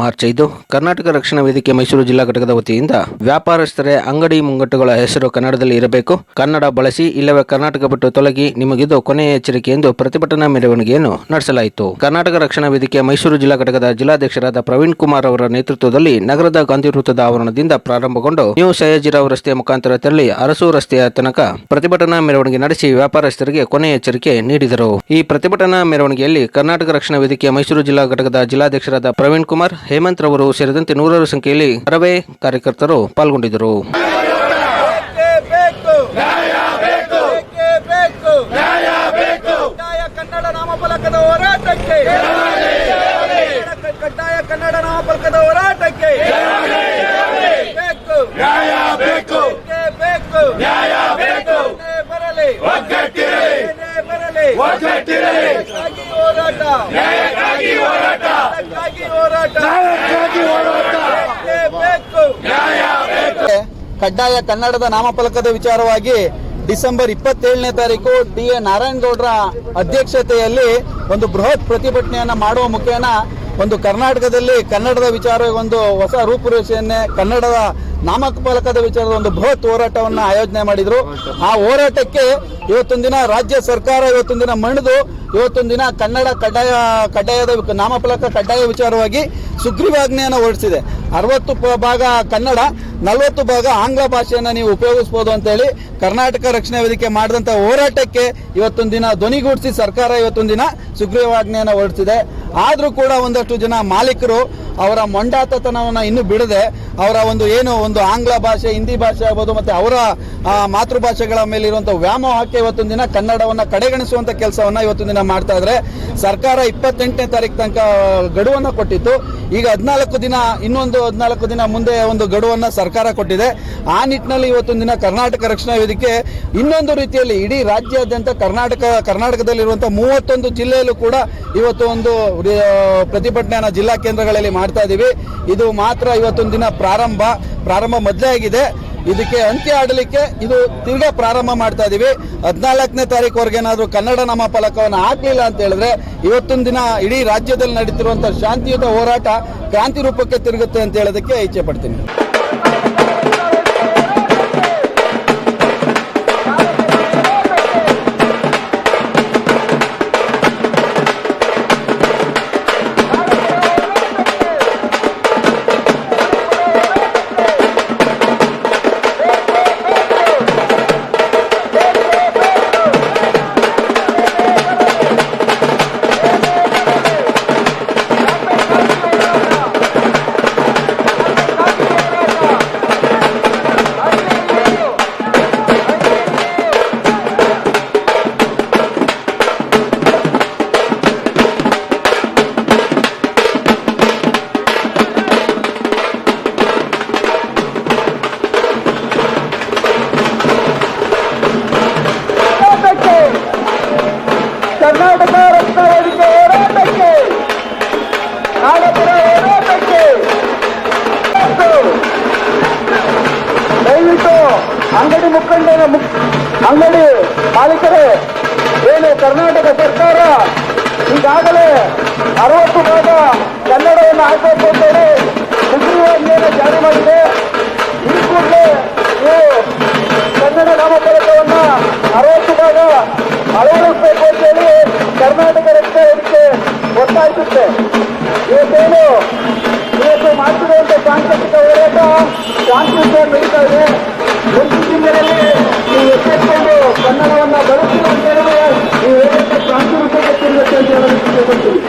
March ಐದು, ಕರ್ನಾಟಕ ರಕ್ಷಣಾ ವೇದಿಕೆ ಮೈಸೂರು ಜಿಲ್ಲಾ ಘಟಕದ ವತಿಯಿಂದ ವ್ಯಾಪಾರಸ್ಥರೇ ಅಂಗಡಿ ಮುಂಗಟ್ಟುಗಳ ಹೆಸರು ಕನ್ನಡದಲ್ಲಿ ಇರಬೇಕು. ಕನ್ನಡ ಬಳಸಿ, ಇಲ್ಲವೇ ಕರ್ನಾಟಕ ಬಿಟ್ಟು ತೊಲಗಿ ನಿಮಗಿದು ಕೊನೆಯ ಎಚ್ಚರಿಕೆ ಎಂದು ಪ್ರತಿಭಟನಾ ಮೆರವಣಿಗೆಯನ್ನು ನಡೆಸಲಾಯಿತು. ಕರ್ನಾಟಕ ರಕ್ಷಣಾ ವೇದಿಕೆ ಮೈಸೂರು ಜಿಲ್ಲಾ ಘಟಕದ ಜಿಲ್ಲಾಧ್ಯಕ್ಷರಾದ ಪ್ರವೀಣ್ ಕುಮಾರ್ ಅವರ ನೇತೃತ್ವದಲ್ಲಿ ನಗರದ ಗಾಂಧಿ ವೃತ್ತದ ಆವರಣದಿಂದ ಪ್ರಾರಂಭಗೊಂಡು ನ್ಯೂ ಸಯಾಜಿರಾವ್ ರಸ್ತೆಯ ಮುಖಾಂತರ ತೆರಳಿ ಅರಸು ರಸ್ತೆಯ ತನಕ ಪ್ರತಿಭಟನಾ ಮೆರವಣಿಗೆ ನಡೆಸಿ ವ್ಯಾಪಾರಸ್ಥರಿಗೆ ಕೊನೆಯ ಎಚ್ಚರಿಕೆ ನೀಡಿದರು. ಈ ಪ್ರತಿಭಟನಾ ಮೆರವಣಿಗೆಯಲ್ಲಿ ಕರ್ನಾಟಕ ರಕ್ಷಣಾ ವೇದಿಕೆ ಮೈಸೂರು ಜಿಲ್ಲಾ ಘಟಕದ ಜಿಲ್ಲಾಧ್ಯಕ್ಷರಾದ ಪ್ರವೀಣ್ ಕುಮಾರ್ ಹೇಮಂತ್ ರವರು ಸೇರಿದಂತೆ ನೂರಾರು ಸಂಖ್ಯೆಯಲ್ಲಿ ಅರವೇ ಕಾರ್ಯಕರ್ತರು ಪಾಲ್ಗೊಂಡಿದ್ದರು ಬೇಕೇ ಬೇಕು ನ್ಯಾಯ ಬೇಕು ಬೇಕೇ ಬೇಕು ನ್ಯಾಯ ಬೇಕು ಕಡ್ಡಾಯ ಕನ್ನಡ ನಾಮಫಲಕದ ಹೋರಾಟಕ್ಕೆ ಕನ್ನಡ ಕಡ್ಡಾಯ ಕನ್ನಡದ ನಾಮಫಲಕದ ವಿಚಾರವಾಗಿ ಡಿಸೆಂಬರ್ ಇಪ್ಪತ್ತೇಳನೇ ತಾರೀಕು ಡಿ ಎ ನಾರಾಯಣಗೌಡರ ಅಧ್ಯಕ್ಷತೆಯಲ್ಲಿ ಒಂದು ಬೃಹತ್ ಪ್ರತಿಭಟನೆಯನ್ನು ಮಾಡುವ ಮುಖೇನ ಒಂದು ಕರ್ನಾಟಕದಲ್ಲಿ ಕನ್ನಡದ ವಿಚಾರ ಒಂದು ಹೊಸ ರೂಪುರೇಷೆಯನ್ನೇ ಕನ್ನಡದ ನಾಮಫಲಕದ ವಿಚಾರದ ಒಂದು ಬೃಹತ್ ಹೋರಾಟವನ್ನು ಆಯೋಜನೆ ಮಾಡಿದ್ರು. ಆ ಹೋರಾಟಕ್ಕೆ ಇವತ್ತೊಂದು ದಿನ ರಾಜ್ಯ ಸರ್ಕಾರ ಇವತ್ತೊಂದು ದಿನ ಮಣಿದು ಇವತ್ತೊಂದು ದಿನ ಕನ್ನಡ ಕಡ್ಡಾಯ, ಕಡ್ಡಾಯದ ನಾಮಫಲಕ ಕಡ್ಡಾಯ ವಿಚಾರವಾಗಿ ಸುಗ್ರೀವಾಜ್ಞೆಯನ್ನು ಹೊರಡಿಸಿದೆ. ಅರವತ್ತು ಭಾಗ ಕನ್ನಡ, ನಲವತ್ತು ಭಾಗ ಆಂಗ್ಲ ಭಾಷೆಯನ್ನು ನೀವು ಉಪಯೋಗಿಸಬಹುದು ಅಂತ ಹೇಳಿ ಕರ್ನಾಟಕ ರಕ್ಷಣಾ ವೇದಿಕೆ ಮಾಡಿದಂತ ಹೋರಾಟಕ್ಕೆ ಇವತ್ತೊಂದು ದಿನ ಧ್ವನಿಗೂಡಿಸಿ ಸರ್ಕಾರ ಇವತ್ತೊಂದು ದಿನ ಸುಗ್ರೀವಾಜ್ಞೆಯನ್ನು ಹೊರಡಿಸಿದೆ. ಆದರೂ ಕೂಡ ಒಂದಷ್ಟು ಜನ ಮಾಲೀಕರು ಅವರ ಮೊಂಡಾತತನವನ್ನು ಇನ್ನೂ ಬಿಡದೆ ಅವರ ಒಂದು ಏನು ಒಂದು ಆಂಗ್ಲ ಭಾಷೆ, ಹಿಂದಿ ಭಾಷೆ ಆಗ್ಬೋದು ಮತ್ತೆ ಅವರ ಮಾತೃಭಾಷೆಗಳ ಮೇಲೆ ಇರುವಂತಹ ವ್ಯಾಮೋಹಕ್ಕೆ ಇವತ್ತೊಂದು ದಿನ ಕನ್ನಡವನ್ನ ಕಡೆಗಣಿಸುವಂತ ಕೆಲಸವನ್ನ ಇವತ್ತೊಂದು ದಿನ ಮಾಡ್ತಾ ಇದ್ರೆ. ಸರ್ಕಾರ ಇಪ್ಪತ್ತೆಂಟನೇ ತಾರೀಕು ತನಕ ಗಡುವನ್ನ ಕೊಟ್ಟಿತ್ತು. ಈಗ ಹದಿನಾಲ್ಕು ದಿನ, ಇನ್ನೊಂದು ಹದಿನಾಲ್ಕು ದಿನ ಮುಂದೆ ಒಂದು ಗಡುವನ್ನ ಸರ್ಕಾರ ಕೊಟ್ಟಿದೆ. ಆ ನಿಟ್ಟಿನಲ್ಲಿ ಇವತ್ತೊಂದು ದಿನ ಕರ್ನಾಟಕ ರಕ್ಷಣಾ ವೇದಿಕೆ ಇನ್ನೊಂದು ರೀತಿಯಲ್ಲಿ ಇಡೀ ರಾಜ್ಯಾದ್ಯಂತ ಕರ್ನಾಟಕ ಕರ್ನಾಟಕದಲ್ಲಿರುವಂತಹ ಮೂವತ್ತೊಂದು ಜಿಲ್ಲೆಯಲ್ಲೂ ಕೂಡ ಇವತ್ತು ಒಂದು ಪ್ರತಿಭಟನೆಯನ್ನು ಜಿಲ್ಲಾ ಕೇಂದ್ರಗಳಲ್ಲಿ ಮಾಡ್ತಾ ಇದೀವಿ. ಇದು ಮಾತ್ರ ಇವತ್ತೊಂದು ದಿನ ಪ್ರಾರಂಭ. ಪ್ರಾರಂಭ ಮೊದಲೇ ಆಗಿದೆ. ಇದಕ್ಕೆ ಅಂತ್ಯ ಆಡಲಿಕ್ಕೆ ಇದು ತಿರ್ಗಾ ಪ್ರಾರಂಭ ಮಾಡ್ತಾ ಇದ್ದೀವಿ ಹದಿನಾಲ್ಕನೇ ತಾರೀಕುವರೆಗೇನಾದರೂ ಕನ್ನಡ ನಾಮ ಫಲಕವನ್ನು ಹಾಕ್ಲಿಲ್ಲ ಅಂತ ಹೇಳಿದ್ರೆ ಇವತ್ತೊಂದು ದಿನ ಇಡೀ ರಾಜ್ಯದಲ್ಲಿ ನಡೀತಿರುವಂತಹ ಶಾಂತಿಯುತ ಹೋರಾಟ ಕ್ರಾಂತಿ ರೂಪಕ್ಕೆ ತಿರುಗುತ್ತೆ ಅಂತ ಹೇಳೋದಕ್ಕೆ ಇಚ್ಛೆ ಪಡ್ತೀನಿ. ಅಂಗಡಿ ಮಾಲೀಕರೇ, ಏನು ಕರ್ನಾಟಕ ಸರ್ಕಾರ ಈಗಾಗಲೇ ಅರವತ್ತು ಭಾಗ ಕನ್ನಡವನ್ನು ಹಾಕಬೇಕು ಅಂತೇಳಿ ಸುಗ್ರೀವಾಜ್ಞೆಯನ್ನು ಜಾರಿ ಮಾಡಿದೆ. ಈ ಕೂಡಲೇ ನೀವು ಕನ್ನಡ ನಾಮಫಲಕವನ್ನ ಅರವತ್ತು ಭಾಗ ಅಳವಡಿಸಬೇಕು ಅಂತೇಳಿ ಕರ್ನಾಟಕ ರಕ್ಷೆ ವೇದಿಕೆ ಒತ್ತಾಯಿಸುತ್ತೆ. ಇವತ್ತೇನು ಇವತ್ತು ಅಂತ ಸಾಂಸ್ಕೃತಿಕ ಹೋರಾಟ ಶಾಂತಿಯುತ ನಡೀತಾ ಇದೆ. ಒಂದು ತಿಂಗಳಲ್ಲಿ ನೀವು ಎಚ್ಚೆತ್ಕೊಂಡು ಕನ್ನಡವನ್ನ ಹೇಳಿದ್ರೆ ನೀವು ಹೇಳೋದಕ್ಕೆ ಇಷ್ಟಪಡ್ತೀನಿ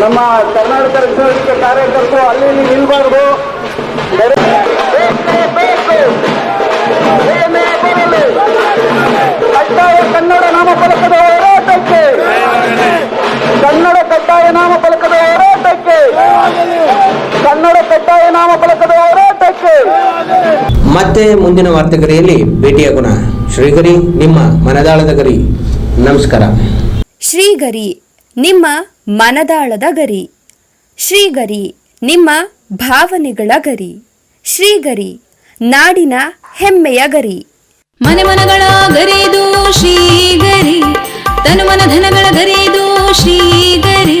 ನಮ್ಮ ಕರ್ನಾಟಕ ರಕ್ಷಣಾ ಕಾರ್ಯಕರ್ತರು ಅಲ್ಲಿ ನಿಲ್ಬಾರ್ದು ಬೇರೆ- ಕನ್ನಡ ಕಡ್ಡಾಯ ನಾಮಫಲಕದ ಹೋರಾಟಕ್ಕೆ. ಮತ್ತೆ ಮುಂದಿನ ವಾರ್ತೆಗರಿಯಲ್ಲಿ ಭೇಟಿಯಾಗೋಣ ಶ್ರೀಗರಿ ನಿಮ್ಮ ಮನದಾಳದ ಗರಿ. ನಮಸ್ಕಾರ. ಶ್ರೀಗರಿ ನಿಮ್ಮ ಮನದಾಳದ ಗರಿ. ಶ್ರೀಗರಿ ನಿಮ್ಮ ಭಾವನೆಗಳ ಗರಿ. ಶ್ರೀಗರಿ ನಾಡಿನ ಹೆಮ್ಮೆಯ ಗರಿ. ಮನೆ ಮನಗಳ ಗರಿದು ಶ್ರೀಗರಿ ತನು ಮನ ಧನಗಳ ಗರಿದು ಶ್ರೀಗರಿ.